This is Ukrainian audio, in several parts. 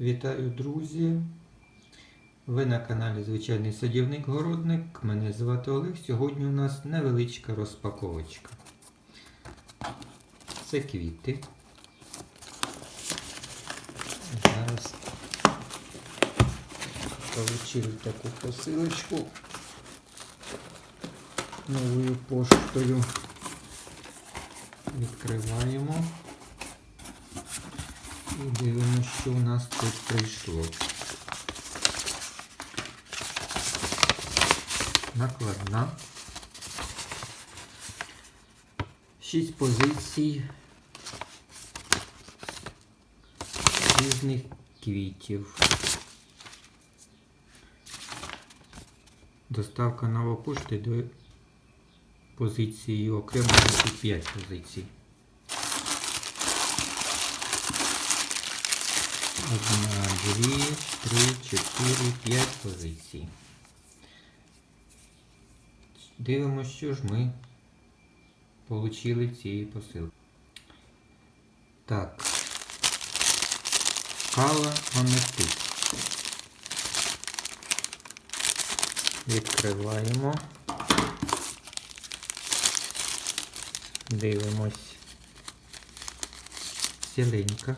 Вітаю, друзі! Ви на каналі Звичайний садівник-городник. Мене звати Олег. Сьогодні у нас невеличка розпаковочка. Це квіти. Зараз отримали таку посилочку новою поштою. Відкриваємо. І дивимося, що у нас тут прийшло. Накладна. Шість позицій різних квітів. Доставка новопошти до позиції окремо 5 позицій. Одна, дві, три, чотири, п'ять позицій. Дивимося, що ж ми отримали цієї посилки. Так. Кала аметит. Відкриваємо. Дивимось. Ціленька.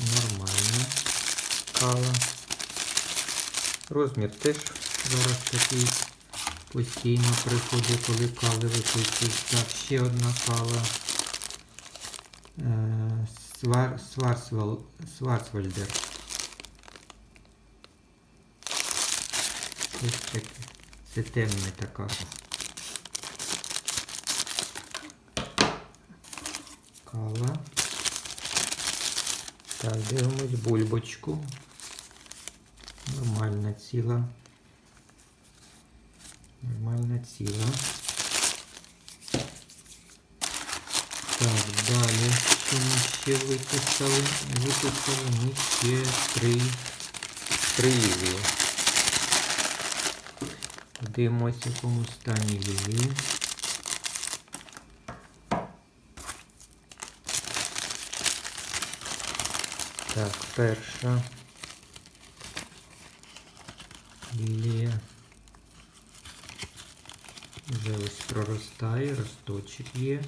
Нормально. Кала. Розмір теж зараз такий постійно приходить, коли кали виписують. Так, ще одна кала. Е, Свар, Сварсвал, Сварсвальдер. Ось таке. Це темна така. Кала. Так, дивимось бульбочку. Нормальна ціла. Нормальна ціла. Так, далі, що ми ще виписали? Виписали ми ще три, лілії. Дивимося, в якому стані лілії. Так, перша лілія вже ось проростає, росточок є,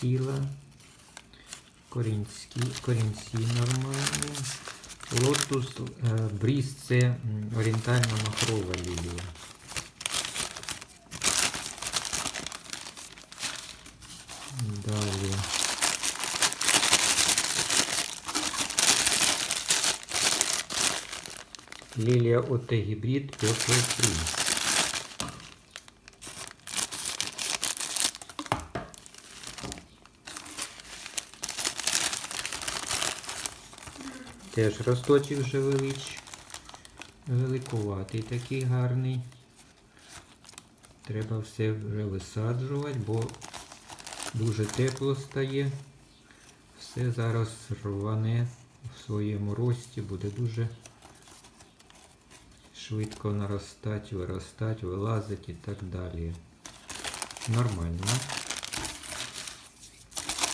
ціла, корінські, корінці нормальні. Лотус е, бріз це орієнтальна махрова лілія. Далі. Лілія ОТ гібрид Петр Принц. Теж росточок вже велич. Великуватий такий гарний. Треба все вже висаджувати, бо дуже тепло стає. Все зараз рване в своєму рості, буде дуже швидко наростати, виростати, вилазити і так далі. Нормально.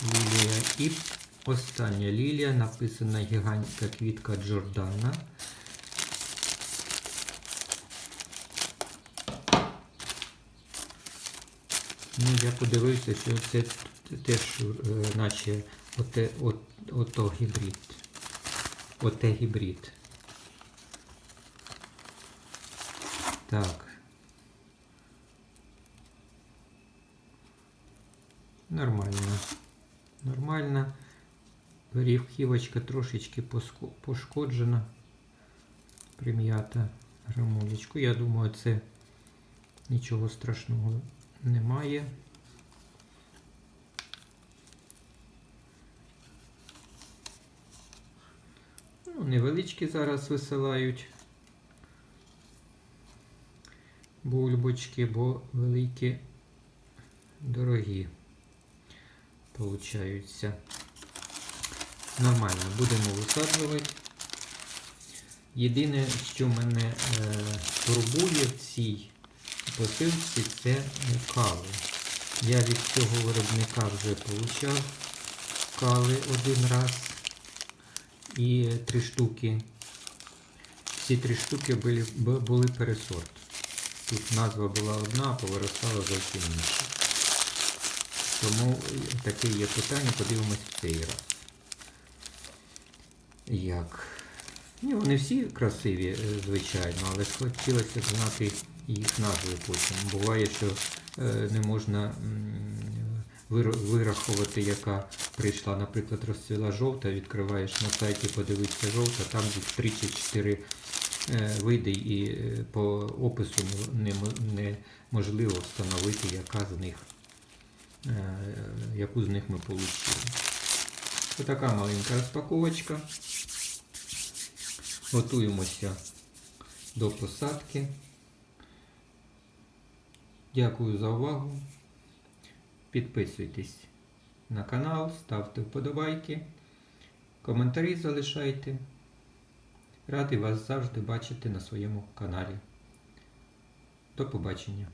Лілія. І остання лілія, написана гігантська квітка Джордана. Ну, я подивився, що це теж е, наче оте, от, ото гібрид. Оте гібрид. Так. Нормально. Нормально. Верхівочка трошечки пошкоджена. Прим'ята грамулечку. Я думаю, це нічого страшного немає. Ну, невеличкі зараз висилають бульбочки, бо великі дорогі получаються. Нормально, будемо висаджувати. Єдине, що мене е, турбує в цій посилці, це кави. Я від цього виробника вже получав випускали один раз. І три штуки. Всі три штуки були, бу- були пересорт. Тут назва була одна, а повиростала зовсім інша. Тому таке є питання, подивимось в цей раз. Як? Ні, вони всі красиві, е, звичайно, але хотілося б знати їх назви потім. Буває, що е, не можна вирахувати, яка прийшла, наприклад, розцвіла жовта, відкриваєш на сайті, подивитися жовта, там десь 3 чи 4 е, види, і е, по опису не- не- неможливо встановити, яка з них, е, яку з них ми отримали. Така маленька розпаковочка. Готуємося до посадки. Дякую за увагу. Підписуйтесь на канал, ставте вподобайки, коментарі залишайте. Радий вас завжди бачити на своєму каналі. До побачення!